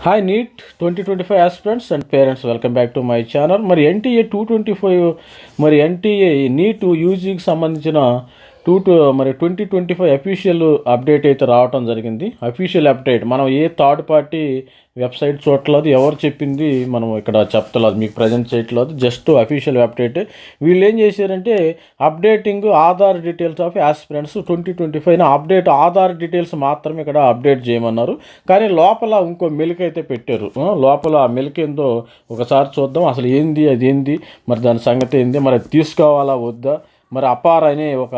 Hi NEET twenty twenty five aspirants and parents welcome back to my channel మరి NTA two twenty five మరి NTA NEET యూజీకి సంబంధించిన two two మరి twenty twenty five official update అయితే రావటం జరిగింది. Official update. మనం ఏ థర్డ్ పార్టీ వెబ్సైట్ చూడట్లేదు ఎవరు చెప్పింది మనం ఇక్కడ చెప్తలేదు మీకు ప్రజెంట్ చేయట్లేదు జస్ట్ అఫీషియల్ అప్డేట్. వీళ్ళు ఏం చేశారంటే updating Aadhaar details of aspirants twenty twenty five update Aadhaar details మాత్రమే ఇక్కడ అప్డేట్ చేయమన్నారు. కానీ లోపల ఇంకో మెలిక అయితే పెట్టారు. లోపల ఆ మెలిక ఏందో ఒకసారి చూద్దాం అసలు ఏంది అది ఏంది మరి దాని సంగతి ఏంది మరి అది తీసుకోవాలా వద్దా? మరి అపార్ అనే ఒక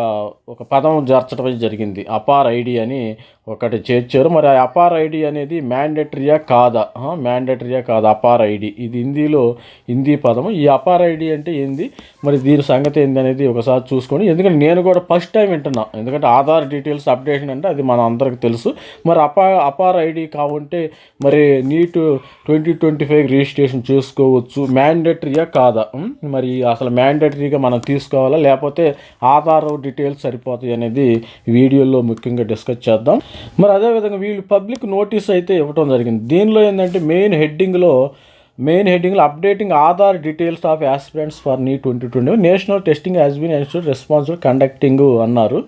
ఒక పదం చేర్చడం జరిగింది. అపార్ ఐడి అని ఒకటి చేర్చారు. మరి ఆ అపార్ ఐడి అనేది మ్యాండేటరీయా కాదా? మ్యాండేటరీయా కాదా అపార్ ఐడి? ఇది హిందీలో హిందీ పదము. ఈ అపార్ ఐడి అంటే ఏంది? మరి దీని సంగతి ఏంది అనేది ఒకసారి చూసుకోండి ఎందుకంటే నేను కూడా ఫస్ట్ టైం వింటున్నా. ఎందుకంటే ఆధార్ డీటెయిల్స్ అప్డేషన్ అంటే అది మన అందరికి తెలుసు. మరి అపా అపార్ ఐడి కావుంటే మరి NEET twenty twenty five registration చేసుకోవచ్చు. మ్యాండేటరీయా కాదా? మరి అసలు మ్యాండేటరీగా మనం తీసుకోవాలా? లేకపోతే ఆధార్ డీటెయిల్స్ సరిపోతాయి అనేది వీడియోలో ముఖ్యంగా డిస్కస్ చేద్దాం. మరి అదేవిధంగా వీళ్ళు పబ్లిక్ నోటీస్ అయితే ఇవ్వడం జరిగింది. దీనిలో ఏంటంటే మెయిన్ హెడ్డింగ్లో main హెడ్డింగ్లో updating Aadhaar details of aspirants for NEET twenty twenty national testing has been institute responsible conducting అన్నారు.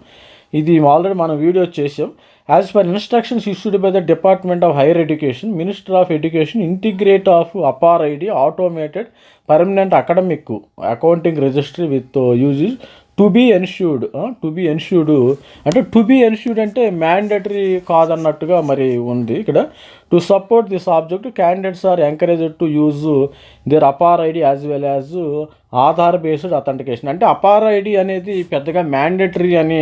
ఇది ఆల్రెడీ మనం వీడియో చేసాం as per instructions issued by the department of higher education minister of education integrate of APAAR ID automated permanent academic accounting registry with uses to be ensured to be ensured అంటే to be ensured అంటే mandatory కాదన్నట్టుగా మరి ఉంది ఇక్కడ. To support this object candidates are encouraged to use their APAAR ID as well as Aadhaar based authentication అంటే APAAR ID అనేది పెద్దగా mandatory అని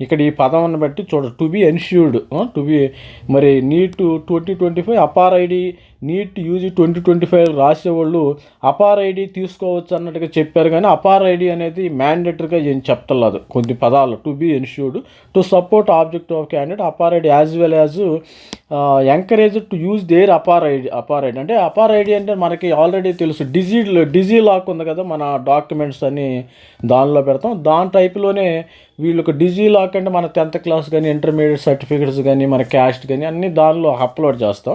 ఇక్కడ ఈ పదం బట్టి చూడ to be ensured to be మరి NEET twenty twenty five APAAR ID NEET UG twenty twenty five రాసేవాళ్ళు అపార్ ఐడి తీసుకోవచ్చు అన్నట్టుగా చెప్పారు కానీ అపార్ ఐడి అనేది మ్యాండేటరీగా ఏం చెప్తలేదు కొన్ని పదాలు to be ensured to support object of candidate APAAR ID as well as encourage to use their APAAR ID APAAR ID అంటే అపార్ ఐడి అంటే మనకి ఆల్రెడీ తెలుసు. డిజీ డిజీ లాక్ ఉంది కదా మన డాక్యుమెంట్స్ అని దానిలో పెడతాం. దాని టైప్లోనే వీళ్ళకి డిజీ లాక్ అంటే మన టెన్త్ క్లాస్ కానీ ఇంటర్మీడియట్ సర్టిఫికెట్స్ కానీ మన క్యాస్ట్ కానీ అన్ని దానిలో అప్లోడ్ చేస్తాం.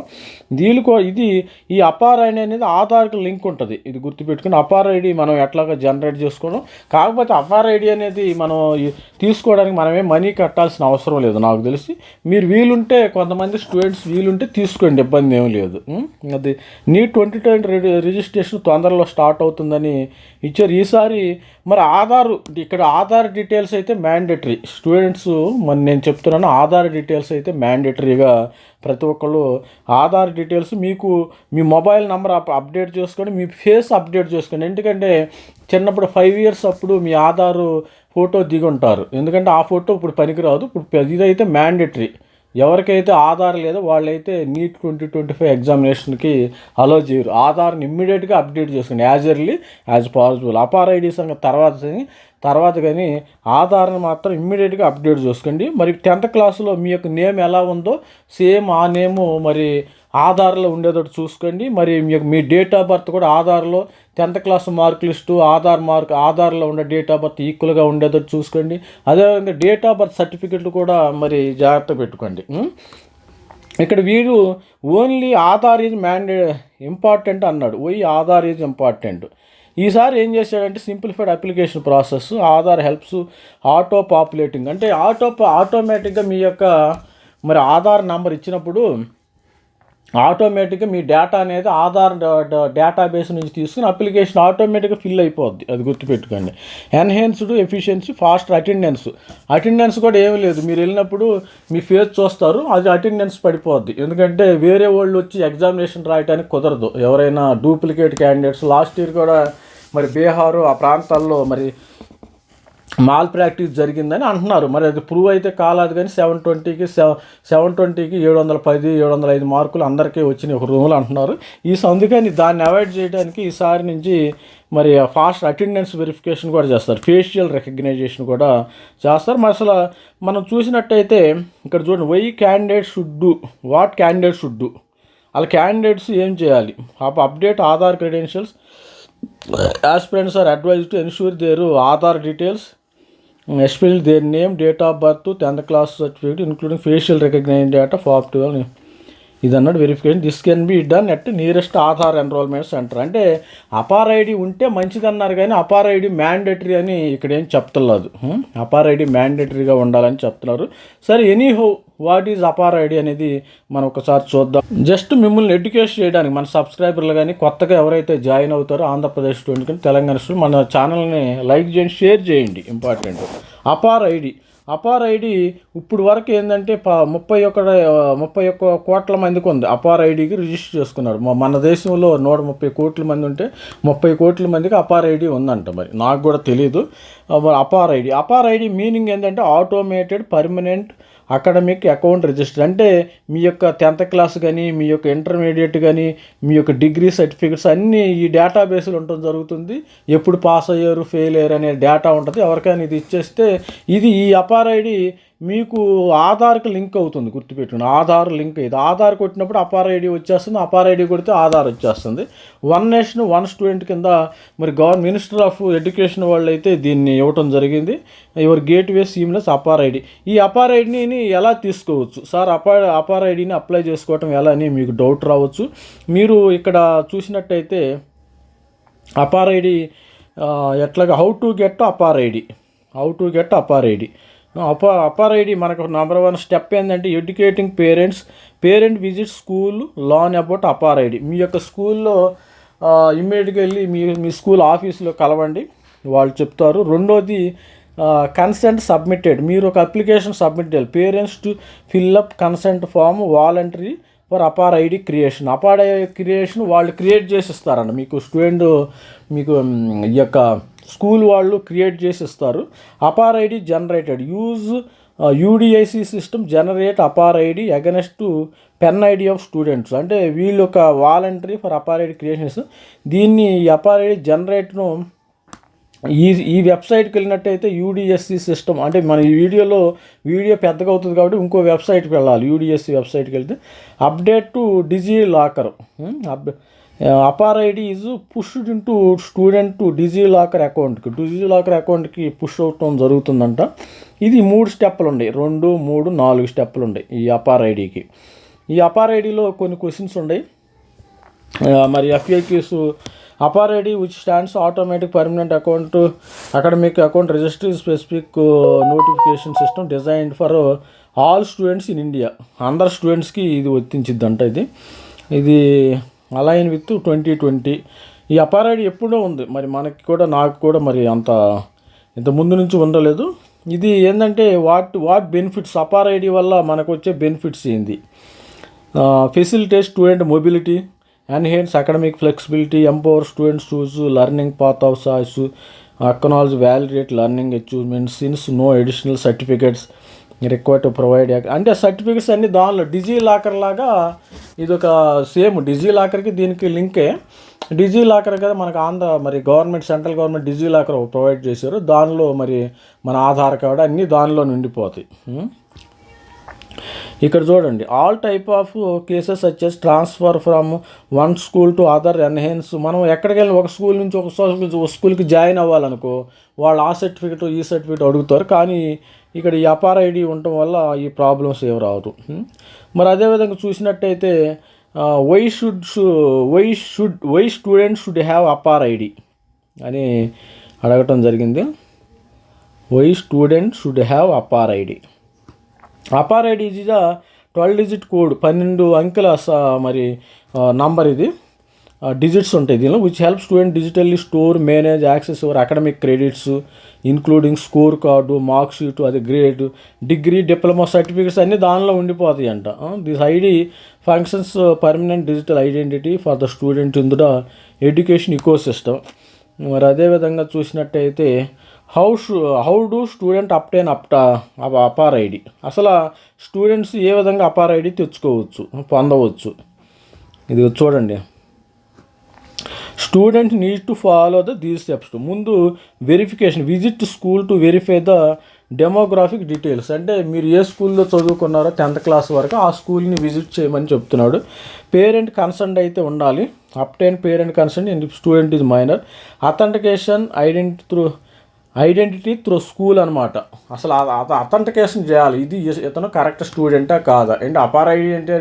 దీనికో ఇది ఈ అపార్ ఐడి అనేది ఆధార్కి లింక్ ఉంటుంది. ఇది గుర్తుపెట్టుకుని అపార్ ఐడి మనం ఎట్లాగా జనరేట్ చేసుకోవడం. కాకపోతే అపార్ ఐడి అనేది మనం తీసుకోవడానికి మనమే మనీ కట్టాల్సిన అవసరం లేదు నాకు తెలిసి. మీరు వీలుంటే కొంతమంది స్టూడెంట్స్ వీలుంటే తీసుకోండి ఇబ్బంది ఏం లేదు. అది నీ ట్వంటీ ట్వంటీ రిజిస్ట్రేషన్ తొందరలో స్టార్ట్ అవుతుందని ఇచ్చారు. ఈసారి మరి ఆధార్ ఇక్కడ ఆధార్ డీటెయిల్స్ అయితే మ్యాండేటరీ. స్టూడెంట్స్ మరి నేను చెప్తున్నాను ఆధార్ డీటెయిల్స్ అయితే మ్యాండేటరీగా ప్రతి ఒక్కళ్ళు ఆధార్ డీటెయిల్స్ మీకు మీ మొబైల్ నెంబర్ అప్డేట్ చేసుకొని మీ ఫేస్ అప్డేట్ చేసుకోండి. ఎందుకంటే చిన్నప్పుడు ఫైవ్ ఇయర్స్ అప్పుడు మీ ఆధారు ఫోటో దిగుంటారు. ఎందుకంటే ఆ ఫోటో ఇప్పుడు పనికిరాదు. ఇప్పుడు ఇదైతే మ్యాండేటరీ. ఎవరికైతే ఆధార్ లేదో వాళ్ళైతే నీట్ ట్వంటీ ట్వంటీ ఫైవ్ ఎగ్జామినేషన్కి అలో చేయరు. ఆధార్ని ఇమ్మీడియట్గా అప్డేట్ చేసుకోండి. As early as possible. APAAR ID సంగ తర్వాత కానీ- తర్వాత కానీ ఆధార్ని మాత్రం ఇమ్మీడియట్గా అప్డేట్ చేసుకోండి. మరి టెన్త్ క్లాస్లో మీ యొక్క నేమ్ ఎలా ఉందో సేమ్ ఆ నేము మరి ఆధార్లో ఉండేటట్టు చూసుకోండి. మరి మీ మీ డేట్ ఆఫ్ బర్త్ కూడా ఆధార్లో tenth class mark list Aadhaar mark ఆధార్లో ఉండే డేట్ ఆఫ్ బర్త్ ఈక్వల్గా ఉండేటట్టు చూసుకోండి. అదేవిధంగా డేట్ ఆఫ్ బర్త్ సర్టిఫికెట్లు కూడా మరి జాగ్రత్త పెట్టుకోండి. ఇక్కడ వీరు only Aadhaar is mandatory important అన్నాడు. ఓయి ఆధార్ ఈజ్ ఇంపార్టెంట్. ఈసారి ఏం చేశాడంటే simplified application process Aadhaar helps auto populating. అంటే ఆటో ఆటోమేటిక్గా మీ యొక్క మరి ఆధార్ నెంబర్ ఇచ్చినప్పుడు ఆటోమేటిక్గా మీ డేటా అనేది ఆధార్ డేటాబేస్ నుంచి తీసుకుని అప్లికేషన్ ఆటోమేటిక్గా ఫిల్ అయిపోద్ది. అది గుర్తుపెట్టుకోండి. Enhanced efficiency fast attendance. Attendance కూడా ఏమీ లేదు. మీరు వెళ్ళినప్పుడు మీ ఫేస్ చూస్తారు అది అటెండెన్స్ పడిపోద్ది. ఎందుకంటే వేరే వాళ్ళు వచ్చి ఎగ్జామినేషన్ రాయడానికి కుదరదు. ఎవరైనా డూప్లికేట్ క్యాండిడేట్స్ లాస్ట్ ఇయర్ కూడా మరి బీహారు ఆ ప్రాంతాల్లో మరి మాల్ ప్రాక్టీస్ జరిగిందని అంటున్నారు. మరి అది ప్రూవ్ అయితే కాలేదు కానీ సెవెన్ ట్వంటీకి సెవెన్ ట్వంటీకి ఏడు వందల పది ఏడు వందల ఐదు మార్కులు అందరికీ వచ్చినాయి ఒక రూమ్లో అంటున్నారు. ఈ అందుకని దాన్ని అవాయిడ్ చేయడానికి ఈసారి నుంచి మరి ఫాస్ట్ అటెండెన్స్ వెరిఫికేషన్ కూడా చేస్తారు. ఫేషియల్ రికగ్నైజేషన్ కూడా చేస్తారు. మరి అసలు మనం చూసినట్టయితే ఇక్కడ చూడండి why candidate should do what candidate should do వాళ్ళ క్యాండిడేట్స్ ఏం చేయాలి? Update Aadhaar credentials aspirants are advised to ensure their Aadhaar details, especially their name, date of birth, 10th class certificate, including facial recognition data for up to ఇది అన్నాడు verification this can be done at nearest Aadhaar enrolment centre అంటే APAAR ID ఉంటే మంచిదన్నారు కానీ APAAR ID mandatory అని ఇక్కడ ఏం చెప్తలేదు. APAAR ID మ్యాండేటరీగా ఉండాలని చెప్తున్నారు. సరే anyhow what is APAAR ID అనేది మనం ఒకసారి చూద్దాం. జస్ట్ మిమ్మల్ని ఎడ్యుకేట్ చేయడానికి మన సబ్స్క్రైబర్లు కానీ కొత్తగా ఎవరైతే జాయిన్ అవుతారో ఆంధ్రప్రదేశ్ స్టూడెంట్ కానీ తెలంగాణ స్టూడెంట్ మన ఛానల్ని లైక్ చేయండి షేర్ చేయండి. Important. APAAR ID. APAAR ID ఇప్పుడు వరకు ఏంటంటే ప ముప్పై ఒక్క ముప్పై ఒక్క కోట్ల మందికి ఉంది. అపార్ ఐడికి రిజిస్టర్ చేసుకున్నారు. మన దేశంలో నూట ముప్పై కోట్ల మంది ఉంటే ముప్పై కోట్ల మందికి అపార్ ఐడి ఉందంట మరి. నాకు కూడా తెలియదు APAAR ID. APAAR ID meaning ఏంటంటే automated permanent academic account register అంటే మీ యొక్క టెన్త్ క్లాస్ కానీ మీ యొక్క ఇంటర్మీడియట్ కానీ మీ యొక్క డిగ్రీ సర్టిఫికెట్స్ అన్నీ ఈ డేటాబేస్లో ఉండటం జరుగుతుంది. ఎప్పుడు పాస్ అయ్యారు ఫెయిల్ అయ్యారు అనే డేటా ఉంటుంది. ఎవరికైనా ఇది ఇచ్చేస్తే ఇది ఈ అపార్ ఐడి మీకు ఆధార్కి లింక్ అవుతుంది గుర్తుపెట్టుకుని ఆధార్ లింక్ ఇది. ఆధార్ కొట్టినప్పుడు అపార్ ఐడి వచ్చేస్తుంది అపార్ ఐడి కొడితే ఆధార్ వచ్చేస్తుంది. వన్ నేషన్ వన్ స్టూడెంట్ కింద మరి గవర్నమెంట్ మినిస్టర్ ఆఫ్ ఎడ్యుకేషన్ వాళ్ళు అయితే దీన్ని ఇవ్వటం జరిగింది. Your gateway seamless APAAR ID. ఈ అపార్ ఐడిని ఎలా తీసుకోవచ్చు? సార్ అపార్ అపార్ ఐడిని అప్లై చేసుకోవటం ఎలా అని మీకు డౌట్ రావచ్చు. మీరు ఇక్కడ చూసినట్టయితే అపార్ ఐడి ఎట్లాగా how to get APAAR ID. How to get APAAR ID. అప అపార్ ఐడి మనకు నెంబర్ వన్ స్టెప్ ఏంటంటే educating parents parent visit school learn about APAAR ID. మీ యొక్క స్కూల్లో ఇమ్మీడియట్గా వెళ్ళి మీ మీ స్కూల్ ఆఫీస్లో కలవండి. వాళ్ళు చెప్తారు. రెండోది కన్సెంట్ సబ్మిటెడ్ మీరు ఒక అప్లికేషన్ సబ్మిట్ చేయాలి. Parents to fill up consent form voluntary for APAAR ID creation APAAR ID creation వాళ్ళు క్రియేట్ చేసి ఇస్తారండి మీకు స్టూడెంట్ మీకు ఈ యొక్క స్కూల్ వాళ్ళు క్రియేట్ చేసి ఇస్తారు APAAR ID generated. Use UDISE system generate APAAR ID against PEN ID of students. అంటే వీళ్ళు ఒక voluntary for APAAR ID creations. దీన్ని ఈ అపార్ ఐడి జనరేట్ను ఈ ఈ వెబ్సైట్కి వెళ్ళినట్టయితే యూడిఎస్సి సిస్టమ్ అంటే మన ఈ వీడియోలో వీడియో పెద్దగా అవుతుంది కాబట్టి ఇంకో వెబ్సైట్కి వెళ్ళాలి. యూడిఎస్సి వెబ్సైట్కి వెళ్తే update to DigiLocker. APAAR ID is pushed into student to DigiLocker అకౌంట్కి డిజీ లాకర్ అకౌంట్కి పుష్ అవటం జరుగుతుందంట. ఇది మూడు స్టెప్పులు ఉన్నాయి. రెండు మూడు నాలుగు స్టెప్పులు ఉన్నాయి ఈ అపార్ ఐడికి ఈ అపార్ ఐడిలో కొన్ని క్వశ్చన్స్ ఉన్నాయి. మరి FAQs APAAR ID which stands automatic permanent account academic account registry specific notification system designed for all students in India అందరు స్టూడెంట్స్కి ఇది వర్తించిద్దంట ఇది. ఇది అలైన్ విత్ ట్వంటీ ట్వంటీ ఈ అపార్ ఐడి ఎప్పుడో ఉంది. మరి మనకి కూడా నాకు కూడా మరి అంత ఇంత ముందు నుంచి ఉండలేదు. ఇది ఏంటంటే what what benefits APAAR ID వల్ల మనకు వచ్చే బెనిఫిట్స్ ఏంది facilitate student mobility enhance academic flexibility empower students choose learning path of choice acknowledge validate learning achievements since no additional certificates require to provide అంటే సర్టిఫికేట్స్ అన్ని దానిలో Digi locker లాగా ఇది ఒక సేమ్ డిజీ లాకర్కి దీనికి లింకే డిజీ లాకర్ కదా మనకు ఆంధ్ర మరి government central government DigiLocker provide చేశారు. దానిలో మరి మన ఆధార్ కార్డు అన్నీ దానిలో నిండిపోతాయి. ఇక్కడ చూడండి ఆల్ టైప్ ఆఫ్ కేసెస్ వచ్చేసి transfer from one school to other enhance మనం ఎక్కడికి ఒక స్కూల్ నుంచి ఒక స్కూల్ ఒక స్కూల్కి జాయిన్ అవ్వాలనుకో వాళ్ళు ఆ సర్టిఫికేట్ ఈ సర్టిఫికెట్ అడుగుతారు. కానీ ఇక్కడ ఈ అపార్ ఐడి ఉండటం వల్ల ఈ ప్రాబ్లమ్స్ ఏమి రావు మరి అదేవిధంగా చూసినట్టయితే why should why should why student should have APAAR ID అని అడగటం జరిగింది. Why student should have APAAR ID. APAAR ID ఇది ట్వెల్వ్ డిజిట్ కోడ్ పన్నెండు అంకెల స- మరి నంబర్ ఇది. డిజిట్స్ ఉంటాయి. దీనిలో which help student digitally store manage access over academic credits including score card mark sheet అది గ్రేడ్ డిగ్రీ డిప్లొమా సర్టిఫికేట్స్ అన్నీ దానిలో ఉండిపోతాయి అంట this ID functions permanent digital identity for the student in the education ecosystem మరి అదేవిధంగా చూసినట్టయితే how how do student obtain అప్టా APAAR ID అసలు students ఏ విధంగా అపార్ ఐడి తెచ్చుకోవచ్చు పొందవచ్చు? ఇది చూడండి. Student need to follow the these steps ముందు verification visit school to verify the demographic details అంటే మీరు ఏ స్కూల్లో చదువుకున్నారో టెన్త్ క్లాస్ వరకు ఆ స్కూల్ని విజిట్ చేయమని చెప్తున్నాడు. పేరెంట్ కన్సర్న్ అయితే ఉండాలి. Obtain parent concern and student is minor authentication identity through identity through school అనమాట అసలు అథెంటికేషన్ చేయాలి. ఇది ఇతను కరెక్ట్ స్టూడెంటా కాదా? అంటే అపార్ ఐడి అంటే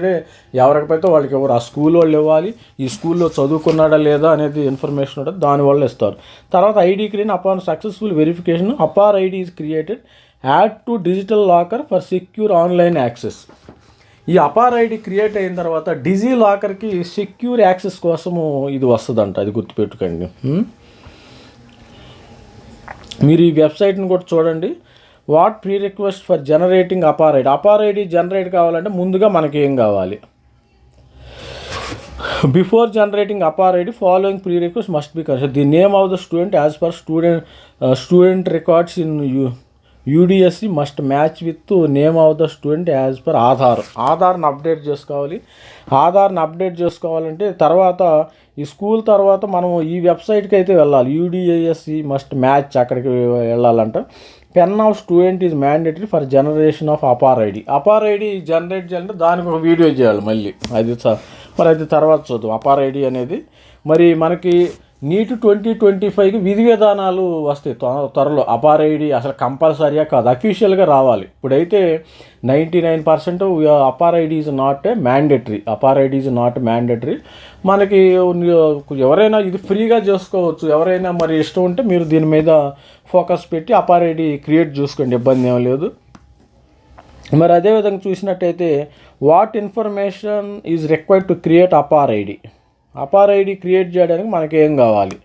ఎవరికైతే వాళ్ళకి ఎవరు ఆ స్కూల్ వాళ్ళు ఇవ్వాలి. ఈ స్కూల్లో చదువుకున్నాడా లేదా అనేది ఇన్ఫర్మేషన్ ఉంటుంది దానివల్ల ఇస్తారు. తర్వాత ID green upon successful verification APAAR ID is created add to digital locker for secure online access. ఈ అపార్ ఐడి క్రియేట్ అయిన తర్వాత డిజీ లాకర్కి సెక్యూర్ యాక్సెస్ కోసము ఇది వస్తుందంట అది గుర్తుపెట్టుకోండి. మీరు ఈ వెబ్సైట్ని కూడా చూడండి. What pre request for generating APAAR ID APAAR ID generate కావాలంటే ముందుగా మనకి ఏం కావాలి? Before generating APAAR ID following pre request must be consider the name of the student as per student student records in U UDISE must match with name of the student as per Aadhaar. ఆధార్ని update చేసుకోవాలి. ఆధార్ని update చేసుకోవాలంటే తర్వాత ఈ school తర్వాత మనం ఈ వెబ్సైట్కి అయితే వెళ్ళాలి. యూడిఏఎస్సి మస్ట్ మ్యాచ్ అక్కడికి వెళ్ళాలంట. PEN of student is mandatory for generation of APAAR ID. APAAR ID generate చేయాలంటే దానికి ఒక వీడియో చేయాలి మళ్ళీ. అది మరి అది తర్వాత చూద్దాం. అపార్ ఐడి అనేది. మరి మనకి నీట్ ట్వంటీ ట్వంటీ ఫైవ్కి విధి విధానాలు వస్తాయి త్వరలో. అపార్ ఐడి అసలు కంపల్సరీగా కాదు. అఫీషియల్గా రావాలి. ఇప్పుడైతే ninety nine percent APAAR ID is not a mandatory. APAAR ID is not mandatory. మనకి ఎవరైనా ఇది ఫ్రీగా చేసుకోవచ్చు. ఎవరైనా మరి ఇష్టం ఉంటే మీరు దీని మీద ఫోకస్ పెట్టి అపార్ ఐడి క్రియేట్ చూసుకోండి. ఇబ్బంది ఏం లేదు. మరి అదేవిధంగా చూసినట్టయితే what information is required to create APAAR ID? APAAR ID create చేయడానికి మనకి ఏం కావాలి?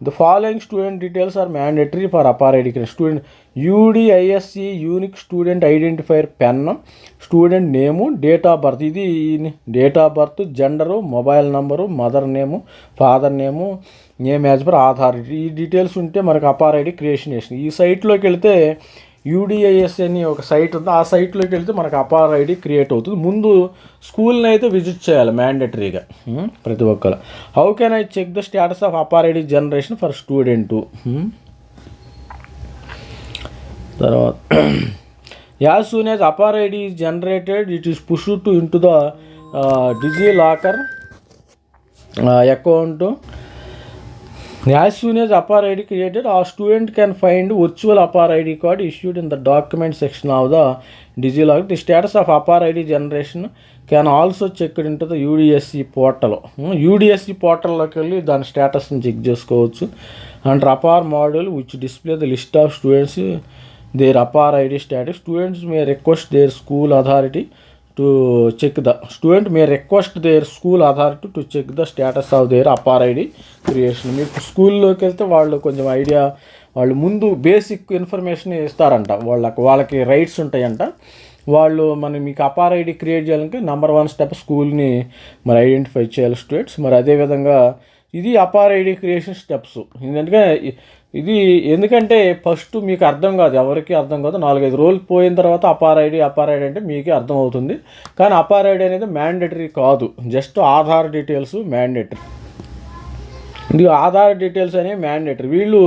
The following student details are mandatory for APAAR ID student UDISE unique student identifier PEN student name date of birth ఇది date of birth gender mobile number mother name father name name as per Aadhaar. ఈ details ఉంటే మనకు APAAR ID creation చేసింది ఈ సైట్లోకి వెళితే యూడిఐఎస్ అని ఒక site ఉంది. ఆ సైట్లోకి వెళ్తే మనకు అపార్ ఐడి క్రియేట్ అవుతుంది. ముందు స్కూల్ని అయితే విజిట్ చేయాలి మ్యాండేటరీగా ప్రతి ఒక్కరు. How can I check the status of APAAR ID generation for student తర్వాత as soon as APAAR ID is generated it is push to into the DigiLocker account as soon as APAAR ID created ఆ student can find virtual APAAR ID card issued in the document section of the DigiLocker the status of APAAR ID generation can also check into the UDISE portal UDISE పోర్టల్లోకి వెళ్ళి దాని స్టేటస్ని check చేసుకోవచ్చు. And APAAR model which display the list of students their APAAR ID status students may request their school authority to check the student may request their school authority to check the status of their APAAR ID creation మీకు స్కూల్లోకి వెళ్తే వాళ్ళు కొంచెం idea వాళ్ళు ముందు basic information ఇస్తారంట. వాళ్ళకి వాళ్ళకి రైట్స్ ఉంటాయంట. వాళ్ళు మనం మీకు అపార్ ఐడి క్రియేట్ చేయాలంటే నెంబర్ వన్ స్టెప్ స్కూల్ని మరి ఐడెంటిఫై చేయాలి స్టూడెంట్స్ మరి అదేవిధంగా ఇది అపార్ ఐడి క్రియేషన్ స్టెప్స్ ఎందుకంటే ఇది ఎందుకంటే ఫస్ట్ మీకు అర్థం కాదు ఎవరికి అర్థం కాదు. నాలుగైదు రోజులు పోయిన తర్వాత అపార్ ఐడి అపార్ ఐడి అంటే మీకే అర్థం అవుతుంది కానీ అపార్ ఐడి అనేది మ్యాండేటరీ కాదు. జస్ట్ ఆధార్ డీటెయిల్స్ మ్యాండేటరీ ఇది ఆధార్ డీటెయిల్స్ అనేవి మ్యాండేటరీ వీళ్ళు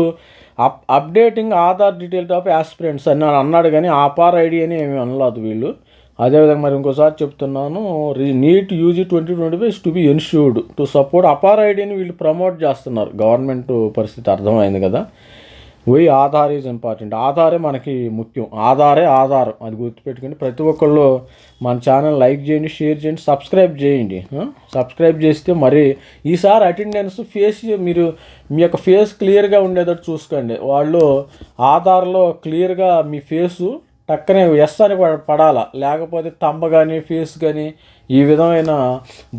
up updating Aadhaar details of aspirants అని అన్నాడు కానీ ఆపార్ ఐడి అని ఏమి అనలేదు వీళ్ళు. అదేవిధంగా మరి ఇంకోసారి చెప్తున్నాను NEET UG twenty twenty five to be ensured to support APAAR ఐడిని వీళ్ళు ప్రమోట్ చేస్తున్నారు. గవర్నమెంట్ పరిస్థితి అర్థమైంది కదా. Why Aadhaar is important. ఆధారే మనకి ముఖ్యం. ఆధారే ఆధారం. అది గుర్తుపెట్టుకోండి. ప్రతి ఒక్కళ్ళు మన ఛానల్ లైక్ చేయండి షేర్ చేయండి సబ్స్క్రైబ్ చేయండి. సబ్స్క్రైబ్ చేస్తే మరి ఈసారి అటెండెన్స్ ఫేస్ మీరు మీ యొక్క ఫేస్ క్లియర్గా ఉండేటట్టు చూసుకోండి. వాళ్ళు ఆధార్లో క్లియర్గా మీ ఫేసు టక్కనే ఎస్ అని పడాలా. లేకపోతే తంబ కానీ ఫీజు కానీ ఈ విధమైన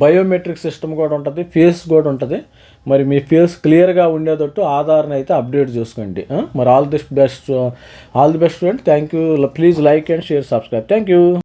బయోమెట్రిక్ సిస్టమ్ కూడా ఉంటుంది ఫేస్ కూడా ఉంటుంది. మరి మీ ఫేస్ క్లియర్గా ఉండేటట్టు ఆధార్ని అయితే అప్డేట్ చేసుకోండి. మరి all the best all the best student thank you please like and share subscribe thank you